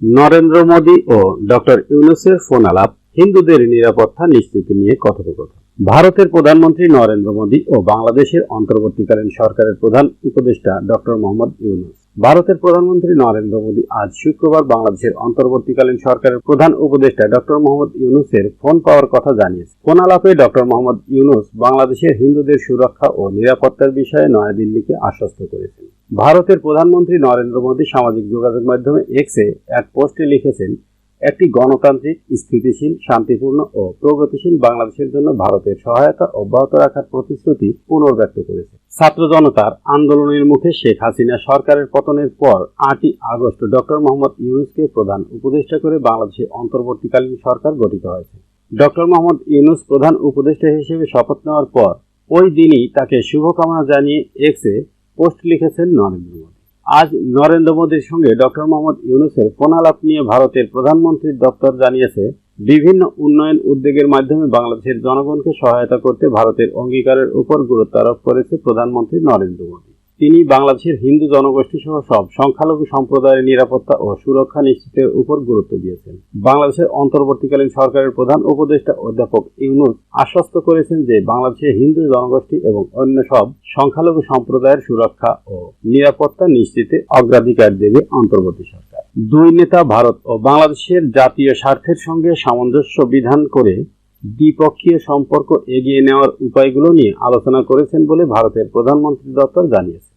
নরেন্দ্র মোদী ও ডক্টর ইউনুসের ফোন আলাপ হিন্দুদের নিরাপত্তা নিশ্চিত নিয়ে কথোপকথন। ভারতের প্রধানমন্ত্রী নরেন্দ্র মোদী ও বাংলাদেশের অন্তর্বর্তীকালীন সরকারের প্রধান উপদেষ্টা ডক্টর মোহাম্মদ ইউনুস। ভারতের প্রধানমন্ত্রী নরেন্দ্র মোদী আজ শুক্রবার বাংলাদেশের অন্তর্বর্তীকালীন সরকারের প্রধান উপদেষ্টা ডক্টর মোহাম্মদ ইউনুসের ফোন পাওয়ার কথা জানিয়েছে। ফোন আলাপে ডক্টর মোহাম্মদ ইউনুস বাংলাদেশের হিন্দুদের সুরক্ষা ও নিরাপত্তার বিষয়ে নয়াদিল্লিকে আশ্বস্ত করেছেন। ভারতের প্রধানমন্ত্রী নরেন্দ্র মোদী সামাজিক যোগাযোগ মাধ্যমে এক্সে এক পোস্টে লিখেছেন, একটি গণতান্ত্রিক, স্থিতিশীল, শান্তিপূর্ণ ও প্রগতিশীল বাংলাদেশের জন্য ভারতের সহায়তা অব্যাহত রাখার প্রতিশ্রুতি পুনর্ব্যক্ত করেছে। ছাত্র জনতার আন্দোলনের মুখে শেখ হাসিনা সরকারের পতনের পর আটই আগস্ট ডক্টর মোহাম্মদ ইউনুসকে প্রধান উপদেষ্টা করে বাংলাদেশের অন্তর্বর্তীকালীন সরকার গঠিত হয়েছে। ডক্টর মোহাম্মদ ইউনুস প্রধান উপদেষ্টা হিসেবে শপথ নেওয়ার পর ওই দিনই তাকে শুভকামনা জানিয়ে এক্সে পোস্ট লিখেছেন নরেন্দ্র মোদী। আজ নরেন্দ্র মোদীর সঙ্গে ডক্টর মোহাম্মদ ইউনুসের ফোনালাপ নিয়ে ভারতের প্রধানমন্ত্রীর দপ্তর জানিয়েছে, বিভিন্ন উন্নয়ন উদ্যোগের মাধ্যমে বাংলাদেশের জনগণকে সহায়তা করতে ভারতের অঙ্গীকারের উপর গুরুত্ব আরোপ করেছে প্রধানমন্ত্রী নরেন্দ্র মোদী। তিনি বাংলাদেশের হিন্দু জনগোষ্ঠী সহ সব সংখ্যালঘু সম্প্রদায়ের নিরাপত্তা ও সুরক্ষা নিশ্চিতের উপর গুরুত্ব দিয়েছেন। বাংলাদেশের অন্তর্বর্তীকালীন সরকারের প্রধান উপদেষ্টা অধ্যাপক ইউনুস আশ্বস্ত করেছেন যে বাংলাদেশের হিন্দু জনগোষ্ঠী এবং অন্য সব সংখ্যালঘু সম্প্রদায়ের সুরক্ষা ও নিরাপত্তা নিশ্চিতে অগ্রাধিকার দেবে অন্তর্বর্তী সরকার। দুই নেতা ভারত ও বাংলাদেশের জাতীয় স্বার্থের সঙ্গে সামঞ্জস্য বিধান করে দ্বিপক্ষীয় সম্পর্ক এগিয়ে নেওয়ার উপায়গুলো নিয়ে আলোচনা করেছেন বলে ভারতের প্রধানমন্ত্রী দপ্তর জানিয়েছে।